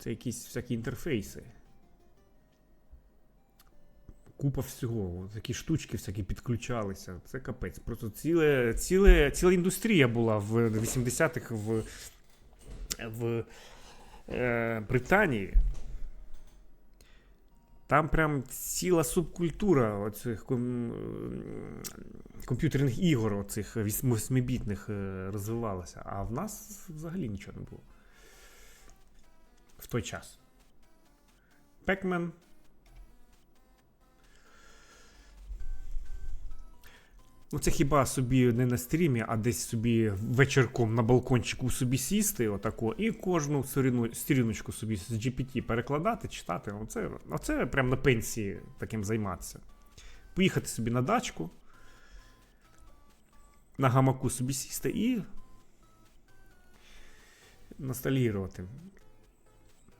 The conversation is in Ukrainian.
Це якісь всякі інтерфейси. Купа всього. Такі штучки всякі підключалися. Це капець. Просто ціле, ціле, ціла індустрія була в 80-х в, в е, Британії. Там прям ціла субкультура оцих ком, комп'ютерних ігор, оцих віс- восьмибітних е, розвивалася. А в нас взагалі нічого не було. Той час. Pac-Man. Ну, це хіба собі не на стрімі, а десь собі вечірком на балкончику собі сісти, отако, і кожну сторіночку собі з GPT перекладати, читати. Оце, оце прям на пенсії таким займатися. Поїхати собі на дачку, на гамаку собі сісти і ностальгірувати.